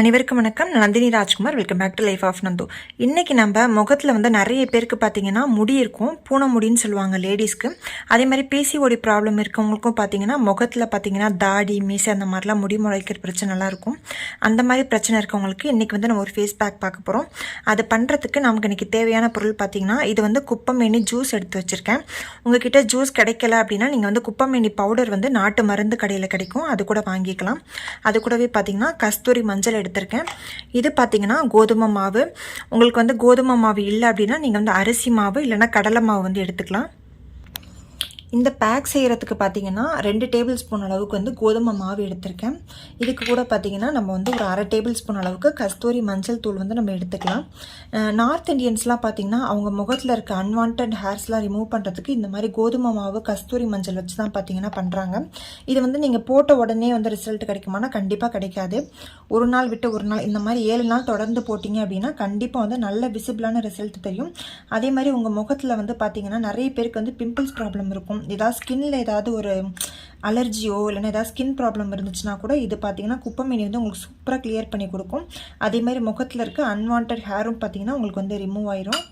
அனைவருக்கும் வணக்கம். Nandini Rajkumar. Welcome back to life of Nandu இன்றைக்கி நம்ம முகத்தில் வந்து நிறைய பேருக்கு பார்த்தீங்கன்னா முடி இருக்கும். பூனை முடின்னு சொல்லுவாங்க லேடிஸ்க்கு அதே மாதிரி பிசிஓடி ப்ராப்ளம் இருக்கவங்களுக்கும் பார்த்தீங்கன்னா முகத்தில் பார்த்தீங்கன்னா தாடி மீசை அந்த மாதிரிலாம் முடி முளைக்கிற பிரச்சனைலாம் இருக்கும் அந்த மாதிரி பிரச்சனை இருக்கவங்களுக்கு இன்றைக்கி வந்து நம்ம ஒரு ஃபேஸ் பேக் பார்க்க போகிறோம் அது பண்ணுறதுக்கு நமக்கு இன்றைக்கி தேவையான பொருள் பார்த்தீங்கன்னா இது வந்து குப்பமேனி ஜூஸ் எடுத்து வச்சுருக்கேன். உங்ககிட்ட ஜூஸ் கிடைக்கல அப்படின்னா நீங்கள் வந்து குப்பமேனி பவுடர் வந்து நாட்டு மருந்து கடையில் கிடைக்கும். அது கூட வாங்கிக்கலாம். அது கூடவே பார்த்தீங்கன்னா கஸ்தூரி மஞ்சள் எடுத்திருக்கேன். இது பார்த்திங்கன்னா கோதுமை மாவு. உங்களுக்கு வந்து கோதுமை மாவு இல்லை அப்படின்னா நீங்கள் வந்து அரிசி மாவு இல்லைன்னா கடலை மாவு வந்து எடுத்துக்கலாம். இந்த பேக் செய்கிறதுக்கு பார்த்தீங்கன்னா ரெண்டு டேபிள் ஸ்பூன் அளவுக்கு வந்து கோதுமை மாவு எடுத்திருக்கேன். இதுக்கு கூட பார்த்தீங்கன்னா நம்ம வந்து ஒரு அரை டேபிள் ஸ்பூன் அளவுக்கு கஸ்தூரி மஞ்சள் தூள் வந்து நம்ம எடுத்துக்கலாம். நார்த் இந்தியன்ஸ்லாம் பார்த்தீங்கன்னா அவங்க முகத்தில் இருக்க அன்வான்ட் ஹேர்ஸ்லாம் ரிமூவ் பண்ணுறதுக்கு இந்த மாதிரி கோதுமை மாவு கஸ்தூரி மஞ்சள் வச்சு தான் பார்த்தீங்கன்னா பண்ணுறாங்க இது வந்து நீங்கள் போட்ட உடனே வந்து ரிசல்ட் கிடைக்குமானா கண்டிப்பாக கிடைக்காது. ஒரு நாள் விட்டு ஒரு நாள் இந்த மாதிரி ஏழு நாள் தொடர்ந்து போட்டிங்க அப்படின்னா கண்டிப்பாக வந்து நல்ல விசிபிளான ரிசல்ட் தெரியும். அதே மாதிரி உங்கள் முகத்தில் வந்து பார்த்தீங்கன்னா நிறைய பேருக்கு வந்து பிம்பிள்ஸ் ப்ராப்ளம் இருக்கும். ஏதாவது ஸ்கின்னில் ஏதாவது ஒரு அலர்ஜியோ இல்லைன்னா ஏதாவது ஸ்கின் ப்ராப்ளம் இருந்துச்சுன்னா கூட இது பார்த்தீங்கன்னா குப்பமேனி வந்து உங்களுக்கு சூப்பராக கிளியர் பண்ணி கொடுக்கும். அதே மாதிரி முகத்தில் இருக்க அன்வான்ட் ஹேரும் பார்த்தீங்கன்னா உங்களுக்கு வந்து ரிமூவ் ஆயிரும்.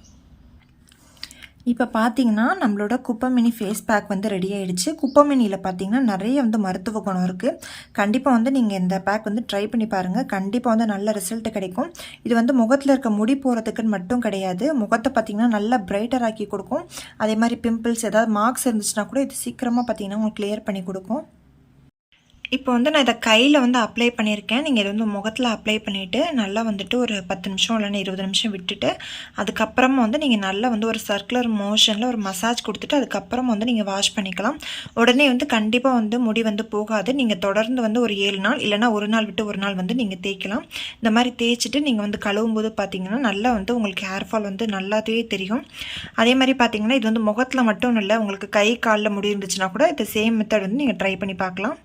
இப்போ பார்த்தீங்கன்னா நம்மளோட குப்பமினி ஃபேஸ் பேக் வந்து ரெடி ஆகிடுச்சு குப்பமினியில் பார்த்தீங்கன்னா நிறைய வந்து மருத்துவ குணம் இருக்குது கண்டிப்பாக வந்து நீங்கள் இந்த பேக் வந்து ட்ரை பண்ணி பாருங்கள் கண்டிப்பாக வந்து நல்ல ரிசல்ட் கிடைக்கும். இது வந்து முகத்தில் இருக்க முடி போகிறதுக்குன்னு மட்டும் கிடையாது. முகத்தை பார்த்தீங்கன்னா நல்லா பிரைட்டர் ஆக்கி கொடுக்கும். அதே மாதிரி பிம்பிள்ஸ் ஏதாவது மார்க்ஸ் இருந்துச்சுன்னா கூட இது சீக்கிரமாக பார்த்தீங்கன்னா உங்களுக்கு கிளியர் பண்ணி கொடுக்கும். இப்போ வந்து நான் இதை கையில் வந்து அப்ளை பண்ணியிருக்கேன். நீங்கள் இதை வந்து முகத்தில் அப்ளை பண்ணிவிட்டு நல்லா வந்துட்டு ஒரு பத்து நிமிஷம் இல்லைன்னா இருபது நிமிஷம் விட்டுட்டு அதுக்கப்புறமா வந்து நீங்கள் நல்லா வந்து ஒரு சர்க்குலர் மோஷனில் ஒரு மசாஜ் கொடுத்துட்டு அதுக்கப்புறம் வந்து நீங்கள் வாஷ் பண்ணிக்கலாம். உடனே வந்து கண்டிப்பாக வந்து முடி வந்து போகாது. நீங்கள் தொடர்ந்து வந்து ஒரு ஏழு நாள் இல்லைனா ஒரு நாள் விட்டு ஒரு நாள் வந்து நீங்கள் தேய்க்கலாம். இந்த மாதிரி தேய்ச்சிட்டு நீங்கள் வந்து கழுவும் போது பார்த்தீங்கன்னா நல்லா வந்து உங்களுக்கு ஹேர் ஃபால் வந்து நல்லாவே தெரியும். அதே மாதிரி பார்த்தீங்கன்னா இது வந்து முகத்தில் மட்டும் இல்லை உங்களுக்கு கை காலில் முடி இருந்துச்சுன்னா கூட இந்த சேம் மெத்தட் வந்து நீங்கள் ட்ரை பண்ணி பார்க்கலாம்.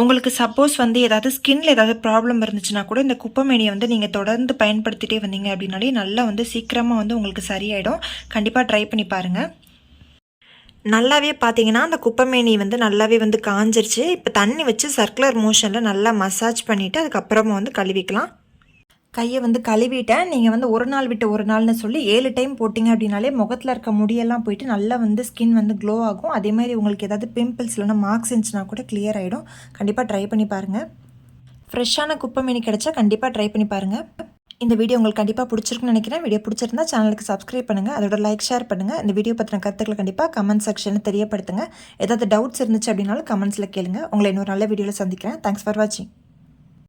உங்களுக்கு சப்போஸ் வந்து ஏதாவது ஸ்கின்ல ஏதாவது ப்ராப்ளம் இருந்துச்சுன்னா கூட இந்த குப்பமேனியை வந்து நீங்கள் தொடர்ந்து பயன்படுத்திட்டே வந்தீங்க அப்படின்னாலே நல்லா வந்து சீக்கிரமாக வந்து உங்களுக்கு சரியாயிடும். கண்டிப்பாக ட்ரை பண்ணி பாருங்கள் நல்லாவே பார்த்தீங்கன்னா அந்த குப்பைமேனி வந்து நல்லாவே வந்து காஞ்சிருச்சு. இப்போ தண்ணி வச்சு சர்க்குலர் மோஷனில் நல்லா மசாஜ் பண்ணிவிட்டு அதுக்கப்புறமா வந்து கழுவிக்கலாம். கையை வந்து கழுவிட்டேன். நீங்கள் வந்து ஒரு நாள் விட்டு ஒரு நாள்னு சொல்லி ஏழு டைம் போட்டிங்க அப்படின்னாலே முகத்தில் இருக்க முடியெல்லாம் போயிட்டு நல்லா வந்து ஸ்கின் வந்து க்ளோ ஆகும். அதே மாதிரி உங்களுக்கு ஏதாவது பிம்பிள்ஸ் இல்லைனா மார்க்ஸ் இருந்துச்சுன்னா கூட கிளியர் ஆகிடும் கண்டிப்பாக ட்ரை பண்ணி பாருங்கள் ஃப்ரெஷ்ஷான குப்பை மீன் கிடச்சா கண்டிப்பாக ட்ரை பண்ணி பாருங்கள் இந்த வீடியோ உங்களுக்கு கண்டிப்பாக பிடிச்சிருக்குன்னு நினைக்கிறேன். வீடியோ பிடிச்சிருந்தா சேனலுக்கு சப்ஸ்கிரைப் பண்ணுங்கள் அதோட லைக் ஷேர் பண்ணுங்கள் இந்த வீடியோ பற்றின கருத்துக்களை கண்டிப்பாக கமெண்ட் செக்ஷனில் தெரியப்படுத்துங்க. ஏதாவது டவுட்ஸ் இருந்துச்சு அப்படின்னாலும் கமெண்ட்ஸில் கேளுங்க. உங்களை இன்னொரு நல்ல வீடியோவில் சந்திக்கிறேன். தேங்க்ஸ் ஃபார் வாட்சிங்